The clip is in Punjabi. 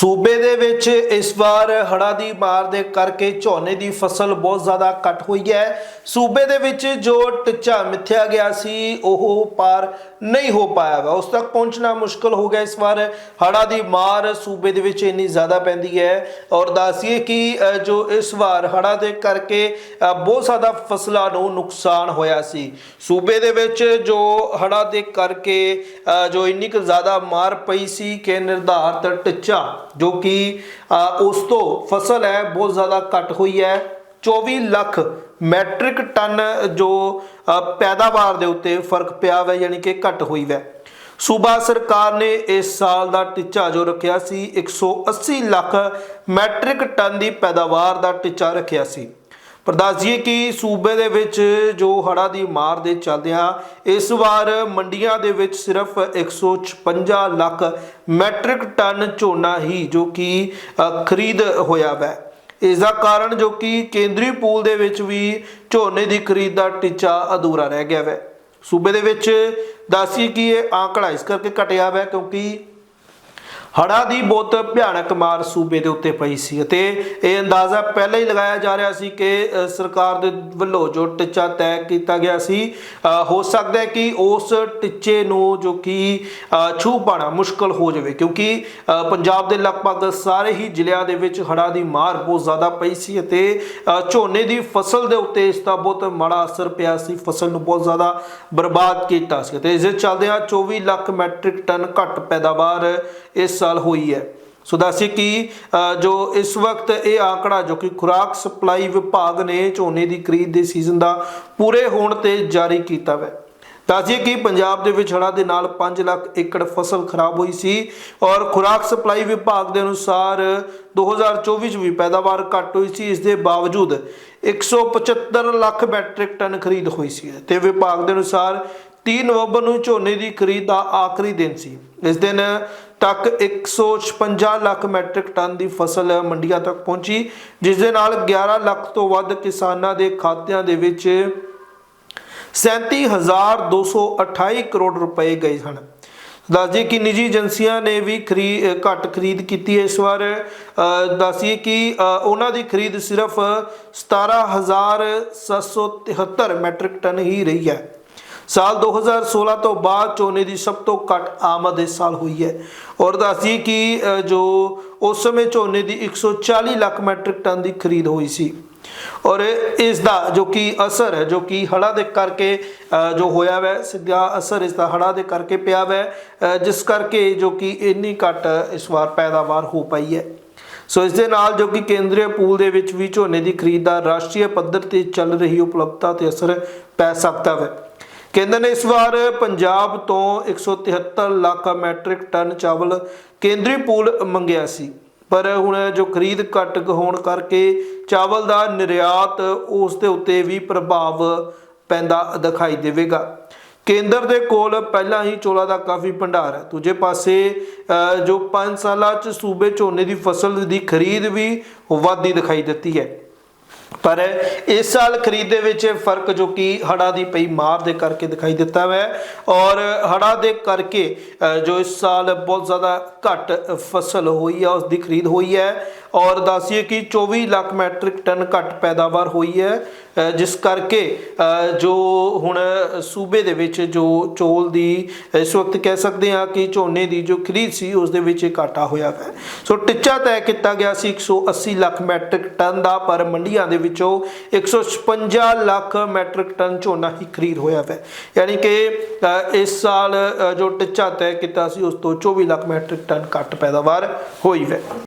ਸੂਬੇ ਦੇ ਵਿੱਚ ਇਸ ਵਾਰ ਹੜ੍ਹਾਂ ਦੀ ਮਾਰ ਦੇ ਕਰਕੇ ਝੋਨੇ ਦੀ ਫਸਲ ਬਹੁਤ ਜ਼ਿਆਦਾ ਘਟ ਹੋਈ ਹੈ। ਸੂਬੇ ਦੇ ਵਿੱਚ ਜੋ ਟਿੱਚਾ ਮਿੱਥਿਆ ਗਿਆ ਸੀ, ਉਹ ਪਾਰ ਨਹੀਂ ਹੋ ਪਾਇਆ ਵਾ। ਉਸ ਤੱਕ ਪਹੁੰਚਣਾ ਮੁਸ਼ਕਲ ਹੋ ਗਿਆ ਇਸ ਵਾਰ। ਹੜ੍ਹਾਂ ਦੀ ਮਾਰ ਸੂਬੇ ਦੇ ਵਿੱਚ ਇੰਨੀ ਜ਼ਿਆਦਾ ਪੈਂਦੀ ਹੈ। ਔਰ ਦੱਸੀਏ ਕਿ ਜੋ ਇਸ ਵਾਰ ਹੜ੍ਹਾਂ ਦੇ ਕਰਕੇ ਬਹੁਤ ਜ਼ਿਆਦਾ ਫਸਲਾਂ ਨੂੰ ਨੁਕਸਾਨ ਹੋਇਆ ਸੀ। ਸੂਬੇ ਦੇ ਵਿੱਚ ਜੋ ਹੜ੍ਹਾਂ ਦੇ ਕਰਕੇ ਜੋ ਇੰਨੀ ਕੁ ਜ਼ਿਆਦਾ ਮਾਰ ਪਈ ਸੀ ਕਿ ਨਿਰਧਾਰਤ ਟਿੱਚਾ ਜੋ ਕਿ ਉਸ ਤੋਂ ਫਸਲ ਹੈ, ਬਹੁਤ ਜ਼ਿਆਦਾ ਘਟ ਹੋਈ ਹੈ। 24 ਲੱਖ ਮੈਟ੍ਰਿਕ ਟਨ ਜੋ ਪੈਦਾਵਾਰ ਦੇ ਉੱਤੇ ਫ਼ਰਕ ਪਿਆ ਵੈ, ਯਾਨੀ ਕਿ ਘਟ ਹੋਈ ਵੈ। ਸੂਬਾ ਸਰਕਾਰ ਨੇ ਇਸ ਸਾਲ ਦਾ ਟੀਚਾ ਜੋ ਰੱਖਿਆ ਸੀ 180 ਲੱਖ ਮੈਟ੍ਰਿਕ ਟਨ ਦੀ ਪੈਦਾਵਾਰ ਦਾ ਟੀਚਾ ਰੱਖਿਆ ਸੀ। ਪਰ ਦੱਸ ਦਈਏ ਕਿ ਸੂਬੇ ਦੇ ਵਿੱਚ ਜੋ ਹੜ੍ਹਾਂ ਦੀ ਮਾਰ ਦੇ ਚੱਲਦਿਆਂ ਇਸ ਵਾਰ ਮੰਡੀਆਂ ਦੇ ਵਿੱਚ ਸਿਰਫ 156 ਲੱਖ ਮੈਟ੍ਰਿਕ ਟਨ ਝੋਨਾ ਹੀ ਜੋ ਕਿ ਖਰੀਦ ਹੋਇਆ ਵੈ। ਇਸ ਦਾ ਕਾਰਨ ਜੋ ਕਿ ਕੇਂਦਰੀ ਪੂਲ ਦੇ ਵਿੱਚ ਵੀ ਝੋਨੇ ਦੀ ਖਰੀਦ ਦਾ ਟੀਚਾ ਅਧੂਰਾ ਰਹਿ ਗਿਆ ਵੈ। ਸੂਬੇ ਦੇ ਵਿੱਚ ਦੱਸੀ ਕਿ ਇਹ ਆંકੜਾ ਇਸ ਕਰਕੇ ਘਟਿਆ ਵੈ ਕਿਉਂਕਿ ਹੜ੍ਹਾਂ ਦੀ ਬਹੁਤ ਭਿਆਨਕ ਮਾਰ ਸੂਬੇ ਦੇ ਉੱਤੇ ਪਈ ਸੀ ਅਤੇ ਇਹ ਅੰਦਾਜ਼ਾ ਪਹਿਲਾਂ ਹੀ ਲਗਾਇਆ ਜਾ ਰਿਹਾ ਸੀ ਕਿ ਸਰਕਾਰ ਦੇ ਵੱਲੋਂ ਜੋ ਟਿੱਚਾ ਤੈਅ ਕੀਤਾ ਗਿਆ ਸੀ ਹੋ ਸਕਦਾ ਹੈ ਕਿ ਉਸ ਟਿੱਚੇ ਨੂੰ ਜੋ ਕਿ ਅ, ਛੂਹ ਪਾਣਾ ਮੁਸ਼ਕਲ ਹੋ ਜਾਵੇ ਕਿਉਂਕਿ ਪੰਜਾਬ ਦੇ ਲਗਭਗ ਸਾਰੇ ਹੀ ਜ਼ਿਲ੍ਹਿਆਂ ਦੇ ਵਿੱਚ ਹੜ੍ਹਾਂ ਦੀ ਮਾਰ ਬਹੁਤ ਜ਼ਿਆਦਾ ਪਈ ਸੀ ਅਤੇ ਝੋਨੇ ਦੀ ਫਸਲ ਦੇ ਉੱਤੇ ਇਸ ਦਾ ਬਹੁਤ ਮਾੜਾ ਅਸਰ ਪਿਆ ਸੀ ਫਸਲ ਨੂੰ ਬਹੁਤ ਜ਼ਿਆਦਾ ਬਰਬਾਦ ਕੀਤਾ ਸੀ ਤੇ ਇਸ ਦੇ ਚੱਲਦਿਆਂ 24 ਲੱਖ ਮੈਟ੍ਰਿਕ ਟਨ ਘੱਟ ਪੈਦਾਵਾਰ ਇਸ ਸਾਲ ਹੋਈ ਹੈ। ਸੋ ਦੱਸਿਏ ਜੋ ਇਸ ਵਕਤ ਇਹ ਆંકੜਾ ਜੋ ਕਿ ਖੁਰਾਕ ਸਪਲਾਈ ਵਿਭਾਗ ਨੇ ਝੋਨੇ ਦੀ ਖਰੀਦ ਦੇ ਸੀਜ਼ਨ ਦਾ ਪੂਰੇ ਹੋਣ ਤੇ ਜਾਰੀ ਕੀਤਾ ਹੈ ਦੱਸਿਏ ਕਿ ਪੰਜਾਬ ਦੇ ਵਿੱਚ ਹੜ੍ਹਾਂ ਦੇ ਨਾਲ 5 ਲੱਖ ਏਕੜ ਫਸਲ ਖਰਾਬ ਹੋਈ ਸੀ ਔਰ ਖੁਰਾਕ ਸਪਲਾਈ ਵਿਭਾਗ ਦੇ ਅਨੁਸਾਰ 2024 ਚ ਵੀ ਪੈਦਾਵਾਰ ਘੱਟ ਹੋਈ ਸੀ। ਇਸ ਦੇ ਬਾਵਜੂਦ 175 ਲੱਖ ਮੈਟ੍ਰਿਕ ਟਨ ਖਰੀਦ ਹੋਈ ਸੀ। ਤੇ ਵਿਭਾਗ ਦੇ ਅਨੁਸਾਰ 3 ਨਵੰਬਰ ਨੂੰ ਝੋਨੇ ਦੀ ਖਰੀਦ ਦਾ ਆਖਰੀ ਦਿਨ ਸੀ। ਇਸ ਦਿਨ ਤੱਕ 156 ਲੱਖ ਮੈਟ੍ਰਿਕ ਟਨ ਦੀ ਫਸਲ ਮੰਡੀਆਂ ਤੱਕ ਪਹੁੰਚੀ ਜਿਸ ਦੇ ਨਾਲ 11 ਲੱਖ ਤੋਂ ਵੱਧ ਕਿਸਾਨਾਂ ਦੇ ਖਾਤਿਆਂ ਦੇ ਵਿੱਚ 37228 ਕਰੋੜ ਰੁਪਏ ਗਏ ਹਨ। ਦੱਸਦੇ ਕਿ ਨਿੱਜੀ ਏਜੰਸੀਆਂ ਨੇ ਵੀ ਖਰੀ ਘੱਟ ਖਰੀਦ ਕੀਤੀ ਹੈ। ਇਸ ਵਾਰ ਅ, ਦੱਸੀਏ ਕਿ ਉਹਨਾਂ ਦੀ ਖਰੀਦ ਸਿਰਫ 17773 ਮੈਟ੍ਰਿਕ ਟਨ ਹੀ ਰਹੀ ਹੈ। ਸਾਲ 2016 ਤੋਂ ਬਾਅਦ ਝੋਨੇ ਦੀ ਸਭ ਤੋਂ ਘੱਟ ਆਮਦ ਇਸ ਸਾਲ ਹੋਈ ਹੈ। ਔਰ ਦੱਸਦੀ ਕਿ ਜੋ ਉਸ ਸਮੇਂ ਝੋਨੇ ਦੀ 140 ਲੱਖ ਮੈਟ੍ਰਿਕ ਟਨ ਦੀ ਖਰੀਦ ਹੋਈ ਸੀ। ਔਰ ਇਸ ਦਾ ਜੋ ਕਿ ਅਸਰ ਹੈ, ਜੋ ਕਿ ਹੜ੍ਹਾਂ ਦੇ ਕਰਕੇ ਜੋ ਹੋਇਆ ਵੈ, ਸਿੱਧਾ ਅਸਰ ਇਸ ਦਾ ਹੜ੍ਹਾਂ ਦੇ ਕਰਕੇ ਪਿਆ ਵੈ ਜਿਸ ਕਰਕੇ ਜੋ ਕਿ ਇੰਨੀ ਘੱਟ ਇਸ ਵਾਰ ਪੈਦਾਵਾਰ ਹੋ ਪਾਈ ਹੈ। ਸੋ ਇਸ ਦੇ ਨਾਲ ਜੋ ਕਿ ਕੇਂਦਰੀ ਪੂਲ ਦੇ ਵਿੱਚ ਵੀ ਝੋਨੇ ਦੀ ਖਰੀਦ ਦਾ ਰਾਸ਼ਟਰੀ ਪੱਧਰ ਤੇ ਚੱਲ ਰਹੀ ਉਪਲਬਧਤਾ ਤੇ ਅਸਰ ਪੈ ਸਕਦਾ ਹੈ ਕੇਂਦਰ ਨੇ ਇਸ ਵਾਰ ਪੰਜਾਬ ਤੋਂ 173 ਲੱਖ ਮੈਟ੍ਰਿਕ ਟਨ ਚਾਵਲ ਕੇਂਦਰੀ ਪੂਲ ਮੰਗਿਆ ਸੀ। ਪਰ ਹੁਣ ਜੋ ਖਰੀਦ ਘੱਟ ਹੋਣ ਕਰਕੇ ਚਾਵਲ ਦਾ ਨਿਰਯਾਤ ਉਸ ਦੇ ਉੱਤੇ ਵੀ ਪ੍ਰਭਾਵ ਪੈਂਦਾ ਦਿਖਾਈ ਦੇਵੇਗਾ। ਕੇਂਦਰ ਦੇ ਕੋਲ ਪਹਿਲਾਂ ਹੀ ਚੋਲਾ ਦਾ ਕਾਫੀ ਭੰਡਾਰ ਹੈ। ਦੂਜੇ ਪਾਸੇ ਜੋ 5 ਸਾਲਾਂ ਚ ਸੂਬੇ ਝੋਨੇ ਦੀ ਫਸਲ ਦੀ ਖਰੀਦ ਵੀ ਵਾਧੀ ਦਿਖਾਈ ਦਿੱਤੀ ਹੈ। ਪਰ ਇਸ ਸਾਲ ਖਰੀਦ ਦੇ ਵਿੱਚ ਫ਼ਰਕ ਜੋ ਕਿ ਹੜਾ ਦੀ ਪਈ ਮਾਰ ਦੇ ਕਰਕੇ ਦਿਖਾਈ ਦਿੱਤਾ ਹੈ ਔਰ ਹੜਾ ਦੇ ਕਰਕੇ ਜੋ ਇਸ ਸਾਲ ਬਹੁਤ ਜ਼ਿਆਦਾ ਘੱਟ ਫਸਲ ਹੋਈ ਹੈ ਉਸ ਦੀ ਖਰੀਦ ਹੋਈ ਹੈ। ਔਰ ਦੱਸੀਏ ਕਿ 24 ਲੱਖ ਮੈਟ੍ਰਿਕ ਟਨ ਘੱਟ ਪੈਦਾਵਾਰ ਹੋਈ ਹੈ। ਜਿਸ ਕਰਕੇ ਜੋ ਹੁਣ ਸੂਬੇ ਦੇ ਵਿੱਚ ਜੋ ਚੋਲ ਦੀ, ਇਸ ਵਕਤ ਕਹਿ ਸਕਦੇ ਹਾਂ ਕਿ ਝੋਨੇ ਦੀ ਜੋ ਖਰੀਦ ਸੀ, ਉਸ ਦੇ ਵਿੱਚ ਘਾਟਾ ਹੋਇਆ ਹੈ। ਸੋ ਟਿੱਚਾ ਤੈਅ ਕੀਤਾ ਗਿਆ ਸੀ 180 ਲੱਖ ਮੈਟ੍ਰਿਕ ਟਨ ਦਾ, ਪਰ ਮੰਡੀਆਂ ਦੇ ਵਿੱਚੋਂ 156 ਲੱਖ ਮੈਟ੍ਰਿਕ ਟਨ ਝੋਨਾ ਹੀ ਖਰੀਦ ਹੋਇਆ ਹੈ। ਯਾਨੀ ਕਿ ਇਸ ਸਾਲ ਜੋ ਟਿੱਚਾ ਤੈਅ ਕੀਤਾ ਸੀ, ਉਸ ਤੋਂ 24 ਲੱਖ ਮੈਟ੍ਰਿਕ ਟਨ ਘੱਟ ਪੈਦਾਵਾਰ ਹੋਈ ਹੈ।